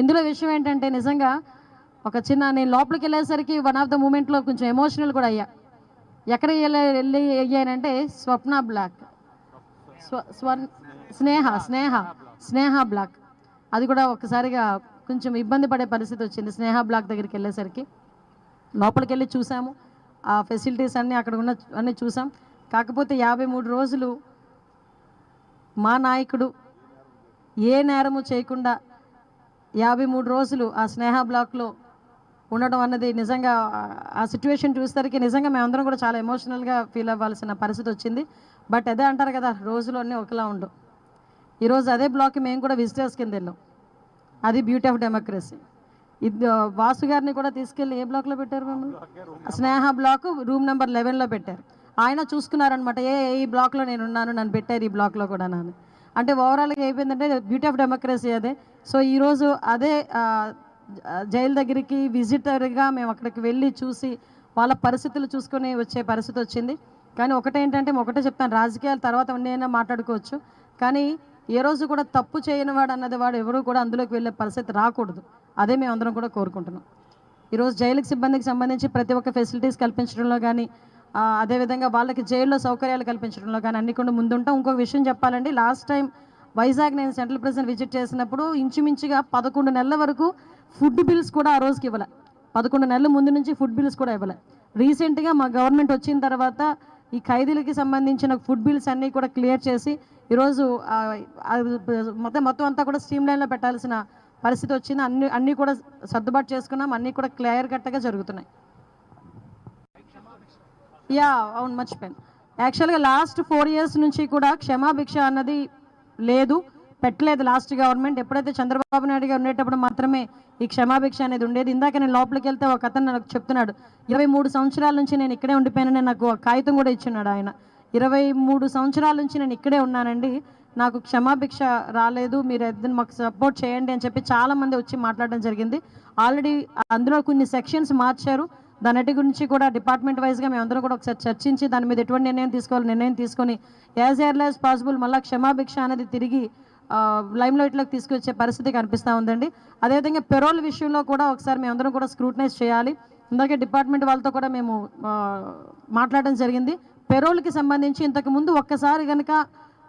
ఇందులో విషయం ఏంటంటే నిజంగా ఒక చిన్న నేను లోపలికి వెళ్ళేసరికి వన్ ఆఫ్ ద మూమెంట్లో కొంచెం ఎమోషనల్ కూడా అయ్యా. ఎక్కడ వెళ్ళి వెళ్ళి అయ్యానంటే స్వప్న బ్లాక్. స్వ స్వర్ స్నేహ స్నేహ స్నేహ బ్లాక్. అది కూడా ఒకసారిగా కొంచెం ఇబ్బంది పడే పరిస్థితి వచ్చింది స్నేహ బ్లాక్ దగ్గరికి వెళ్ళేసరికి. లోపలికి వెళ్ళి చూసాము. ఆ ఫెసిలిటీస్ అన్నీ అక్కడ ఉన్న అన్నీ చూసాం. కాకపోతే యాభై మూడు రోజులు మా నాయకుడు ఏ నేరము చేయకుండా యాభై మూడు రోజులు ఆ స్నేహ బ్లాక్లో ఉండడం అన్నది నిజంగా ఆ- సిచ్యువేషన్ చూసేసరికి నిజంగా మేమందరం కూడా చాలా ఎమోషనల్గా ఫీల్ అవ్వాల్సిన పరిస్థితి వచ్చింది. బట్ అదే అంటారు కదా రోజులు అన్నీ ఒకలా ఉండవు ఈరోజు అదే బ్లాక్కి మేము కూడా విజిటర్స్ కింద వెళ్ళాం. అది బ్యూటీ ఆఫ్ డెమోక్రసీ. ఇది వాసు గారిని కూడా తీసుకెళ్ళి ఏ బ్లాక్లో పెట్టారు మిమ్మల్ని? స్నేహ బ్లాక్ రూమ్ నెంబర్ లెవెన్లో పెట్టారు. ఆయన చూసుకున్నారనమాట ఏ ఏ ఈ బ్లాక్లో నేను ఉన్నాను నన్ను పెట్టారు ఈ బ్లాక్లో కూడా నన్ను అంటే ఓవరాల్గా అయిపోయిందంటే బ్యూటీ ఆఫ్ డెమోక్రసీ అదే. సో ఈరోజు అదే జైలు దగ్గరికి విజిటర్గా మేము అక్కడికి వెళ్ళి చూసి వాళ్ళ పరిస్థితులు చూసుకొని వచ్చే పరిస్థితి వచ్చింది. కానీ ఒకటేంటంటే ఒకటే చెప్తాను రాజకీయాల తర్వాత నేనైనా మాట్లాడుకోవచ్చు. కానీ ఏ రోజు కూడా తప్పు చేయని వాడు అన్నది వాడు ఎవరు కూడా అందులోకి వెళ్ళే పరిస్థితి రాకూడదు. అదే మేము అందరం కూడా కోరుకుంటున్నాం. ఈరోజు జైలుకి సిబ్బందికి సంబంధించి ప్రతి ఒక్క ఫెసిలిటీస్ కల్పించడంలో కానీ అదేవిధంగా వాళ్ళకి జైల్లో సౌకర్యాలు కల్పించడంలో కానీ అన్ని కూడా ముందుంటాం. ఇంకొక విషయం చెప్పాలండి లాస్ట్ టైం వైజాగ్ నేను సెంట్రల్ ప్రెసిడెంట్ విజిట్ చేసినప్పుడు ఇంచుమించుగా పదకొండు నెలల వరకు ఫుడ్ బిల్స్ కూడా ఆ రోజుకి ఇవ్వలే. పదకొండు నెలల ముందు నుంచి ఫుడ్ బిల్స్ కూడా ఇవ్వలే. రీసెంట్గా మా గవర్నమెంట్ వచ్చిన తర్వాత ఈ ఖైదీలకి సంబంధించిన ఫుడ్ బిల్స్ అన్నీ కూడా క్లియర్ చేసి ఈరోజు మొత్తం మొత్తం అంతా కూడా స్ట్రీమ్ లైన్లో పెట్టాల్సిన పరిస్థితి వచ్చింది. అన్ని అన్నీ కూడా సర్దుబాటు చేసుకున్నాం. అన్నీ కూడా క్లియర్ కట్టగా జరుగుతున్నాయి. యా అవును మర్చిపోయాను. యాక్చువల్గా లాస్ట్ ఫోర్ ఇయర్స్ నుంచి కూడా క్షమాభిక్ష అన్నది లేదు పెట్టలేదు లాస్ట్ గవర్నమెంట్ ఎప్పుడైతే చంద్రబాబు నాయుడు గారు ఉండేటప్పుడు మాత్రమే ఈ క్షమాభిక్ష అనేది ఉండేది. ఇందాక నేను లోపలికి వెళ్తే ఒక అతను నాకు చెప్తున్నాడు ఇరవై మూడు సంవత్సరాల నుంచి నేను ఇక్కడే ఉండిపోయానని నాకు ఒక కాగితం కూడా ఇచ్చినాడు ఆయన. ఇరవై మూడు సంవత్సరాల నుంచి నేను ఇక్కడే ఉన్నానండి నాకు క్షమాభిక్ష రాలేదు మీరు ఇద్దరు మాకు సపోర్ట్ చేయండి అని చెప్పి చాలామంది వచ్చి మాట్లాడడం జరిగింది. ఆల్రెడీ అందులో కొన్ని సెక్షన్స్ మార్చారు. దానిటి గురించి కూడా డిపార్ట్మెంట్ వైజ్గా మేమందరం కూడా ఒకసారి చర్చించి దాని మీద ఎటువంటి నిర్ణయం తీసుకోవాలి నిర్ణయం తీసుకొని యాజ్ ఎర్లీ యాజ్ పాసిబుల్ మళ్ళీ క్షమాభిక్ష అనేది తిరిగి లైమ్ లైట్లోకి తీసుకొచ్చే పరిస్థితి కనిపిస్తూ ఉందండి. అదేవిధంగా పెరోల్ విషయంలో కూడా ఒకసారి మేమందరం కూడా స్క్రూటనైజ్ చేయాలి. ఇందాకే డిపార్ట్మెంట్ వాళ్ళతో కూడా మేము మాట్లాడడం జరిగింది. పెరోల్కి సంబంధించి ఇంతకు ముందు ఒక్కసారి కనుక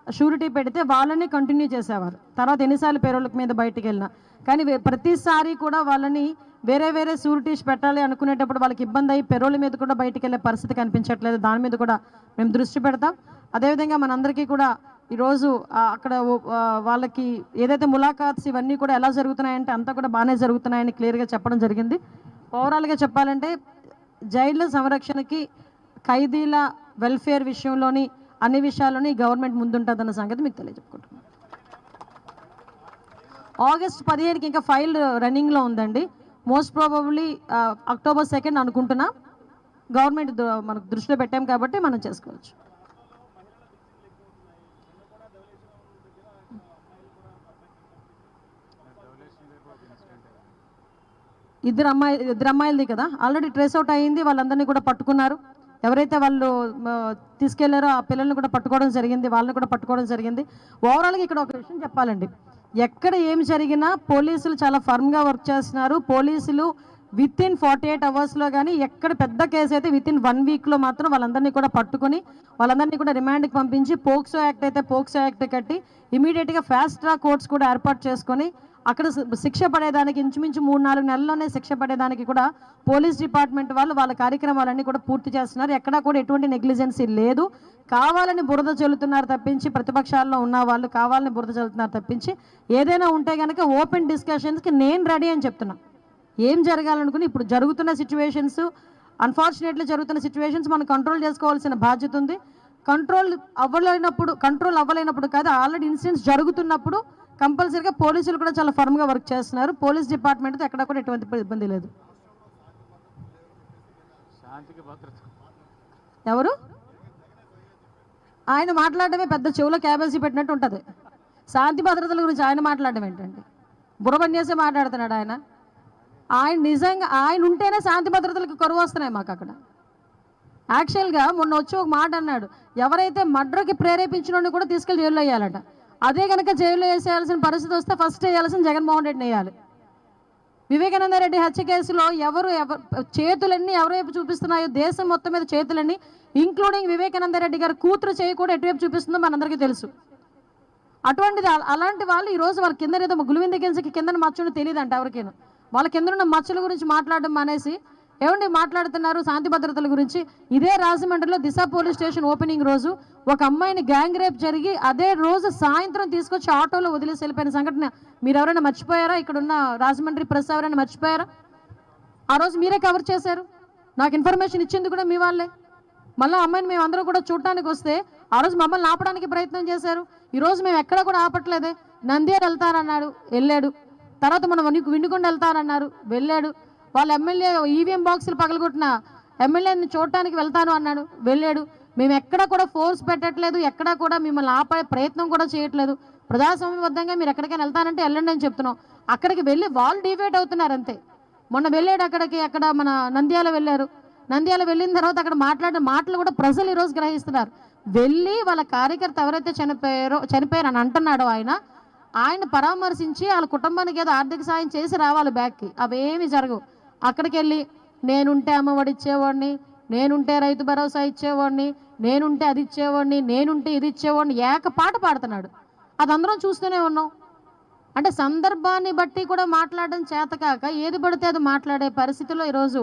షూరిటీ పెడితే వాళ్ళని కంటిన్యూ చేసేవారు. తర్వాత ఎన్నిసార్లు పేరోళ్ళకి మీద బయటికి వెళ్ళినా. కానీ ప్రతిసారి కూడా వాళ్ళని వేరే వేరే షూరిటీస్ పెట్టాలి అనుకునేటప్పుడు వాళ్ళకి ఇబ్బంది అయ్యి పెరోల మీద కూడా బయటికి వెళ్ళే పరిస్థితి కనిపించట్లేదు. దాని మీద కూడా మేము దృష్టి పెడతాం. అదేవిధంగా మనందరికీ కూడా ఈరోజు అక్కడ వాళ్ళకి ఏదైతే ములాఖాత్స్ ఇవన్నీ కూడా ఎలా జరుగుతున్నాయంటే అంతా కూడా బాగానే జరుగుతున్నాయని క్లియర్గా చెప్పడం జరిగింది. ఓవరాల్గా చెప్పాలంటే జైళ్ళ సంరక్షణకి ఖైదీల వెల్ఫేర్ విషయంలోని అన్ని విషయాల్లోని గవర్నమెంట్ ముందుంటుందన్న సంగతి మీకు తెలియజెప్పుకుంటున్నాను. ఆగస్ట్ పదిహేనుకి ఇంకా ఫైల్ రన్నింగ్లో ఉందండి. మోస్ట్ ప్రాబబ్లీ అక్టోబర్ సెకండ్ అనుకుంటున్నా. గవర్నమెంట్ మనకు దృష్టిలో పెట్టాం కాబట్టి మనం చేసుకోవచ్చు. ఇద్దరు అమ్మాయి ఇద్దరు అమ్మాయిలది కదా? ఆల్రెడీ ట్రేస్ అవుట్ అయ్యింది వాళ్ళందరినీ కూడా పట్టుకున్నారు. ఎవరైతే వాళ్ళు తీసుకెళ్ళారో ఆ పిల్లల్ని కూడా పట్టుకోవడం జరిగింది వాళ్ళని కూడా పట్టుకోవడం జరిగింది. ఓవరాల్గా ఇక్కడ ఒక విషయం చెప్పాలండి. ఎక్కడ ఏం జరిగినా పోలీసులు చాలా ఫర్మ్గా వర్క్ చేస్తున్నారు. పోలీసులు విత్ ఇన్ ఫార్టీ ఎయిట్ అవర్స్లో కానీ ఎక్కడ పెద్ద కేసు అయితే విత్ ఇన్ వన్ వీక్లో మాత్రం వాళ్ళందరినీ కూడా పట్టుకొని వాళ్ళందరినీ కూడా రిమాండ్కి పంపించి పోక్సో యాక్ట్ అయితే పోక్సో యాక్ట్ కట్టి ఇమీడియట్గా ఫాస్ట్ ట్రాక్ కోర్ట్స్ కూడా ఏర్పాటు చేసుకొని అక్కడ శిక్ష పడేదానికి ఇంచుమించు మూడు నాలుగు నెలల్లోనే శిక్ష పడేదానికి కూడా పోలీస్ డిపార్ట్మెంట్ వాళ్ళు వాళ్ళ కార్యక్రమాలన్నీ కూడా పూర్తి చేస్తున్నారు. ఎక్కడా కూడా ఎటువంటి నెగ్లిజెన్సీ లేదు. కావాలని బురద చల్లుతున్నారు తప్పించి ప్రతిపక్షాల్లో ఉన్న వాళ్ళు కావాలని బురద చల్లుతున్నారు తప్పించి ఏదైనా ఉంటే కనుక ఓపెన్ డిస్కషన్స్కి నేను రెడీ అని చెప్తున్నా. ఏం జరగాలనుకుని ఇప్పుడు జరుగుతున్న సిచ్యువేషన్స్ అన్ఫార్చునేట్లీ జరుగుతున్న సిచ్యువేషన్స్ మనం కంట్రోల్ చేసుకోవాల్సిన బాధ్యత ఉంది. కంట్రోల్ అవ్వలేనప్పుడు కంట్రోల్ అవ్వలేనప్పుడు కాదు ఆల్రెడీ ఇన్సిడెంట్స్ జరుగుతున్నప్పుడు కంపల్సరీగా పోలీసులు కూడా చాలా ఫర్మ్గా వర్క్ చేస్తున్నారు. పోలీస్ డిపార్ట్మెంట్తో ఎక్కడ కూడా ఎటువంటి ఇబ్బంది లేదు. ఎవరు? ఆయన మాట్లాడడమే పెద్ద చెవులో క్యాబేజీ పెట్టినట్టు ఉంటుంది. శాంతి భద్రతల గురించి ఆయన మాట్లాడడం ఏంటండి? బుర్రబన్యాసే మాట్లాడుతున్నాడు ఆయన. ఆయన నిజంగా ఆయన ఉంటేనే శాంతి భద్రతలకు కరువు వస్తున్నాయి మాకు అక్కడ. యాక్చువల్గా మొన్న వచ్చి ఒక మాట అన్నాడు. ఎవరైతే మర్డర్కి ప్రేరేపించిన కూడా తీసుకెళ్ళి జైల్లో వేయాలట. అదే కనుక జైల్లో వేసేయాల్సిన పరిస్థితి వస్తే ఫస్ట్ వేయాల్సిన జగన్మోహన్ రెడ్డిని వేయాలి. వివేకానంద రెడ్డి హత్య కేసులో ఎవరు ఎవరు చేతులన్నీ ఎవరి వైపు చూపిస్తున్నాయో దేశం మొత్తం మీద చేతులన్నీ ఇంక్లూడింగ్ వివేకానంద రెడ్డి గారి కూతురు చేయి కూడా ఎటువైపు చూపిస్తుందో మనందరికీ తెలుసు. అటువంటిది అలాంటి వాళ్ళు ఈ రోజు వాళ్ళ కింద ఏదో గులివింద గిల్సకి కింద మచ్చని తెలియదంట ఎవరికైనా. వాళ్ళ కింద ఉన్న మచ్చల గురించి మాట్లాడడం మానేసి ఏమండి మాట్లాడుతున్నారు? శాంతి భద్రతల గురించి. ఇదే రాజమండ్రిలో దిశ పోలీస్ స్టేషన్ ఓపెనింగ్ రోజు. ఒక అమ్మాయిని గ్యాంగ్ రేప్ జరిగి అదే రోజు సాయంత్రం తీసుకొచ్చి ఆటోలో వదిలేసి వెళ్ళిపోయిన సంఘటన. మీరు ఎవరైనా మర్చిపోయారా? ఇక్కడ ఉన్న రాజమండ్రి ప్రెస్ ఎవరైనా మర్చిపోయారా? ఆ రోజు మీరే కవర్ చేశారు? నాకు ఇన్ఫర్మేషన్ ఇచ్చింది కూడా మీ వాళ్ళే. మళ్ళీ అమ్మాయిని మేము అందరూ కూడా చూడటానికి వస్తే ఆ రోజు మమ్మల్ని ఆపడానికి ప్రయత్నం చేశారు. ఈరోజు మేము ఎక్కడ కూడా ఆపట్లేదే. నంద్యాల వెళ్తారన్నాడు వెళ్ళాడు. తర్వాత మనం వణి- విండుకొండ వెళ్తారన్నారు వెళ్ళాడు. వాళ్ళ ఎమ్మెల్యే ఈవీఎం బాక్సులు పగలగొట్టిన ఎమ్మెల్యేని చూడటానికి వెళ్తాను అన్నాడు. వెళ్ళాడు. మేము ఎక్కడ కూడా ఫోర్స్ పెట్టట్లేదు ఎక్కడ కూడా మిమ్మల్ని ఆపే ప్రయత్నం కూడా చేయట్లేదు. ప్రజాస్వామ్యబద్ధంగా మీరు ఎక్కడికైనా వెళ్తానంటే వెళ్ళండి అని చెప్తున్నాం. అక్కడికి వెళ్ళి వాళ్ళు డివేట్ అవుతున్నారు అంతే. మొన్న వెళ్ళాడు అక్కడికి అక్కడ మన నంద్యాల వెళ్ళారు. నంద్యాల వెళ్ళిన తర్వాత అక్కడ మాట్లాడిన మాటలు కూడా ప్రజలు ఈరోజు గ్రహిస్తున్నారు. వెళ్ళి వాళ్ళ కార్యకర్త ఎవరైతే చనిపోయారో చనిపోయారు అని అంటున్నాడో ఆయన ఆయన పరామర్శించి వాళ్ళ కుటుంబానికి ఏదో ఆర్థిక సాయం చేసి రావాలి బ్యాక్కి. అవేమి జరగవు. అక్కడికి వెళ్ళి నేనుంటే అమ్మఒడి ఇచ్చేవాడిని నేనుంటే రైతు భరోసా ఇచ్చేవాడిని నేనుంటే అది ఇచ్చేవాడిని నేనుంటే ఇది ఇచ్చేవాడిని ఏక పాట పాడుతున్నాడు. అది అందరం చూస్తూనే ఉన్నాం. అంటే సందర్భాన్ని బట్టి కూడా మాట్లాడడం చేతకాక ఏది పడితే అది మాట్లాడే పరిస్థితిలో ఈరోజు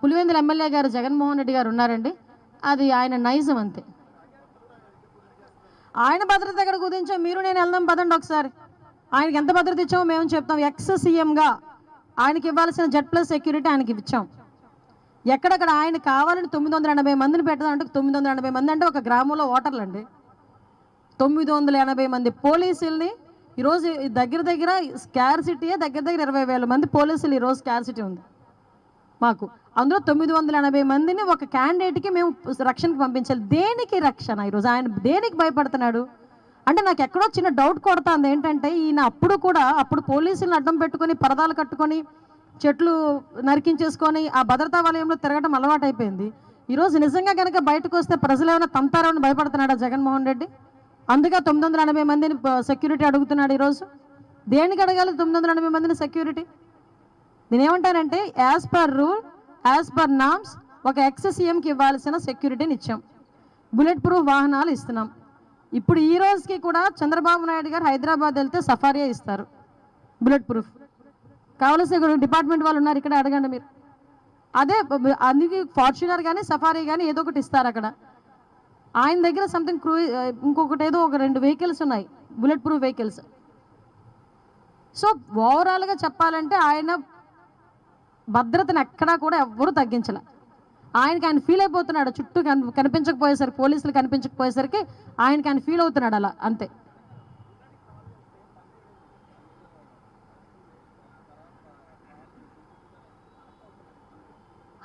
పులివెందుల ఎమ్మెల్యే గారు జగన్మోహన్ రెడ్డి గారు ఉన్నారండి. అది ఆయన నైజం అంతే. ఆయన భద్రత దగ్గర కుదించాం మీరు నేను వెళ్దాం పదండి ఒకసారి. ఆయనకి ఎంత భద్రత ఇచ్చామో మేము చెప్తాం. ఎక్స్ సీఎంగా ఆయనకి ఇవ్వాల్సిన జెడ్ ప్లస్ సెక్యూరిటీ ఆయనకి ఇచ్చాం. ఎక్కడెక్కడ ఆయన కావాలని తొమ్మిది వందల ఎనభై మందిని పెట్టాలంటే తొమ్మిది వందల ఎనభై మంది అంటే ఒక గ్రామంలో ఓటర్లు అండి. తొమ్మిది వందల ఎనభై మంది పోలీసుల్ని ఈరోజు దగ్గర దగ్గర స్కార్సిటీయే దగ్గర దగ్గర ఇరవై వేల మంది పోలీసులు ఈరోజు స్కార్సిటీ ఉంది. మాకు అందులో తొమ్మిది వందల ఎనభై మందిని ఒక క్యాండిడేట్కి మేము రక్షణకి పంపించాలి. దేనికి రక్షణ? ఈరోజు ఆయన దేనికి భయపడుతున్నాడు? అంటే నాకు ఎక్కడో చిన్న డౌట్ కొడుతుంది. ఏంటంటే ఈయన అప్పుడు కూడా అప్పుడు పోలీసులను అడ్డం పెట్టుకొని పరదాలు కట్టుకొని చెట్లు నరికించేసుకొని ఆ భద్రతా వలయంలో తిరగడం అలవాటు అయిపోయింది ఈరోజు నిజంగా కనుక బయటకు వస్తే ప్రజలు ఏమైనా తంతారని భయపడుతున్నాడా జగన్మోహన్ రెడ్డి? అందుకే తొమ్మిది వందల ఎనభై మందిని సెక్యూరిటీ అడుగుతున్నాడు ఈరోజు. దేనికి అడగాలి తొమ్మిది వందల ఎనభై మందిని సెక్యూరిటీ నేను ఏమంటానంటే as per rule as per norms ఒక ఎక్స్ సీఎంకి ఇవ్వాల్సిన సెక్యూరిటీని ఇచ్చాం. బుల్లెట్ ప్రూఫ్ వాహనాలు ఇస్తున్నాం. ఇప్పుడు ఈ రోజుకి కూడా చంద్రబాబు నాయుడు గారు హైదరాబాద్ వెళ్తే సఫారియా ఇస్తారు. Bullet proof. కావలసిన డిపార్ట్మెంట్ వాళ్ళు ఉన్నారు ఇక్కడ అడగండి మీరు. అదే అందుకే ఫార్చునర్ కానీ సఫారీ కానీ ఏదో ఒకటి ఇస్తారు అక్కడ. ఆయన దగ్గర సంథింగ్ క్రూ ఇంకొకటి ఏదో ఒక రెండు వెహికల్స్ ఉన్నాయి బుల్లెట్ ప్రూఫ్ వెహికల్స్ సో ఓవరాల్గా చెప్పాలంటే ఆయన భద్రతను ఎక్కడా కూడా ఎవ్వరూ తగ్గించలే. ఆయనకి ఆయన ఫీల్ అయిపోతున్నాడు. చుట్టూ కనిపించకపోయేసరికి పోలీసులు కనిపించకపోయేసరికి ఆయనకి ఆయన ఫీల్ అవుతున్నాడు అలా అంతే.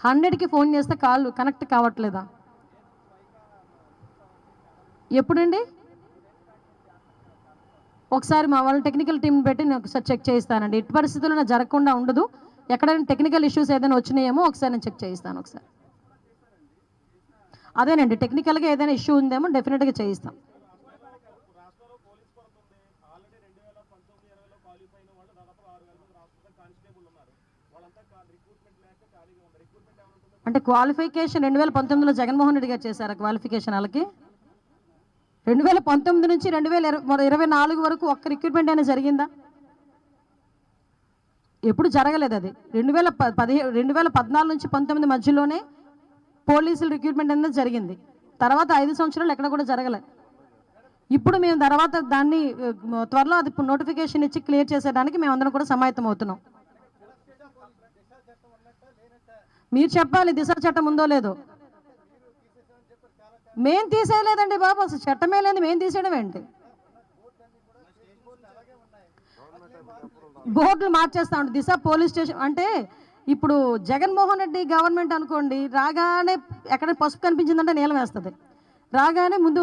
హండ్రెడ్కి ఫోన్ చేస్తే కాళ్ళు కనెక్ట్ కావట్లేదా? ఎప్పుడండి? ఒకసారి మా వాళ్ళ టెక్నికల్ టీం పెట్టి నేను ఒకసారి చెక్ చేయిస్తానండి. ఎట్టి పరిస్థితుల్లో జరగకుండా ఉండదు. ఎక్కడైనా టెక్నికల్ ఇష్యూస్ ఏదైనా వచ్చినాయేమో ఒకసారి నేను చెక్ చేయిస్తాను ఒకసారి. అదేనండి టెక్నికల్గా ఏదైనా ఇష్యూ ఉందేమో డెఫినెట్గా చేయిస్తాం. అంటే క్వాలిఫికేషన్ రెండు వేల పంతొమ్మిదిలో జగన్మోహన్ రెడ్డి గారు చేశారు క్వాలిఫికేషన్ వాళ్ళకి? రెండు వేల పంతొమ్మిది నుంచి రెండు వేల ఇరవై ఇరవై నాలుగు వరకు ఒక్క రిక్రూట్మెంట్ అయినా జరిగిందా? ఎప్పుడు జరగలేదు అది. రెండు వేల ప పదిహే రెండు వేల పద్నాలుగు నుంచి పంతొమ్మిది మధ్యలోనే పోలీసులు రిక్రూట్మెంట్ అనేది జరిగింది. తర్వాత ఐదు సంవత్సరాలు ఎక్కడ కూడా జరగలేదు ఇప్పుడు మేము తర్వాత దాన్ని త్వరలో అది నోటిఫికేషన్ ఇచ్చి క్లియర్ చేసేయడానికి మేము అందరం కూడా సమాయత్తం అవుతున్నాం. మీరు చెప్పాలి దిశ చట్టం ఉందో లేదో. మేం తీసేయలేదండి బాబు అసలు చట్టమే లేదు మేం తీసేయడం ఏంటి? బోర్డులు మార్చేస్తా ఉంటాం దిశ పోలీస్ స్టేషన్ అంటే ఇప్పుడు జగన్మోహన్ రెడ్డి గవర్నమెంట్ అనుకోండి రాగానే ఎక్కడ పసుపు కనిపించిందంటే నీలం వేస్తుంది. రాగానే ముందు